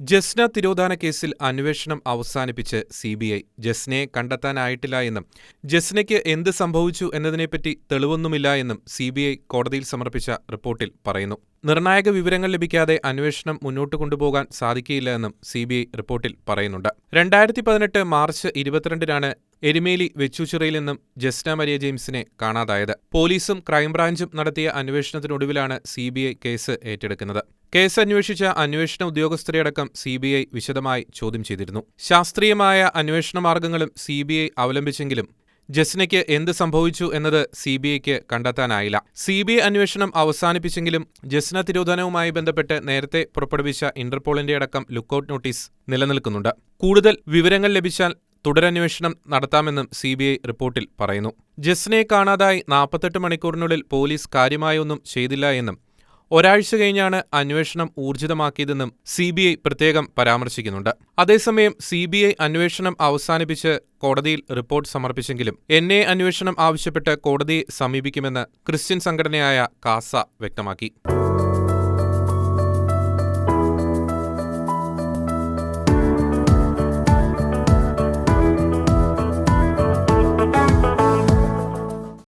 ജസ്ന തിരോധാന കേസിൽ അന്വേഷണം അവസാനിപ്പിച്ച് സി ബി ഐ ജസ്നയെ കണ്ടെത്താനായിട്ടില്ല എന്നും ജസ്നയ്ക്ക് എന്ത് സംഭവിച്ചു എന്നതിനെപ്പറ്റി തെളിവൊന്നുമില്ല എന്നും സി ബി ഐ കോടതിയിൽ സമർപ്പിച്ച റിപ്പോർട്ടിൽ പറയുന്നു. നിർണായക വിവരങ്ങൾ ലഭിക്കാതെ അന്വേഷണം മുന്നോട്ട് കൊണ്ടുപോകാൻ സാധിക്കില്ല എന്നും സി ബി ഐ റിപ്പോർട്ടിൽ പറയുന്നുണ്ട്. രണ്ടായിരത്തി പതിനെട്ട് മാർച്ച് ഇരുപത്തിരണ്ടിനാണ് എരുമേലി വെച്ചൂച്ചിറയിൽ നിന്നും ജസ്ന മരിയ ജെയിംസിനെ കാണാതായത്. പോലീസും ക്രൈംബ്രാഞ്ചും നടത്തിയ അന്വേഷണത്തിനൊടുവിലാണ് സി ബി ഐ കേസ് ഏറ്റെടുക്കുന്നത്. കേസ് അന്വേഷിച്ച അന്വേഷണ ഉദ്യോഗസ്ഥരെയടക്കം സി ബി ഐ വിശദമായി ചോദ്യം ചെയ്തിരുന്നു. ശാസ്ത്രീയമായ അന്വേഷണ മാർഗങ്ങളും സി ബി ഐ അവലംബിച്ചെങ്കിലും ജസ്നയ്ക്ക് എന്ത് സംഭവിച്ചു എന്നത് സി ബി ഐക്ക് കണ്ടെത്താനായില്ല. സി ബി ഐ അന്വേഷണം അവസാനിപ്പിച്ചെങ്കിലും ജസ്ന തിരോധനവുമായി ബന്ധപ്പെട്ട് നേരത്തെ പുറപ്പെടുവിച്ച ഇന്റർപോളിന്റെ അടക്കം ലുക്കൌട്ട് നോട്ടീസ് നിലനിൽക്കുന്നുണ്ട്. കൂടുതൽ വിവരങ്ങൾ ലഭിച്ചാൽ തുടരന്വേഷണം നടത്താമെന്നും സി ബി ഐ റിപ്പോർട്ടിൽ പറയുന്നു. ജസ്നെ കാണാതായി നാൽപ്പത്തെട്ട് മണിക്കൂറിനുള്ളിൽ പോലീസ് കാര്യമായൊന്നും ചെയ്തില്ല എന്നും ഒരാഴ്ച കഴിഞ്ഞാണ് അന്വേഷണം ഊർജിതമാക്കിയതെന്നും സി ബി ഐ പ്രത്യേകം പരാമർശിക്കുന്നുണ്ട്. അതേസമയം സി ബി ഐ അന്വേഷണം അവസാനിപ്പിച്ച് കോടതിയിൽ റിപ്പോർട്ട് സമർപ്പിച്ചെങ്കിലും എൻ ഐ അന്വേഷണം ആവശ്യപ്പെട്ട് കോടതിയെ സമീപിക്കുമെന്ന് ക്രിസ്ത്യൻ സംഘടനയായ കാസ വ്യക്തമാക്കി.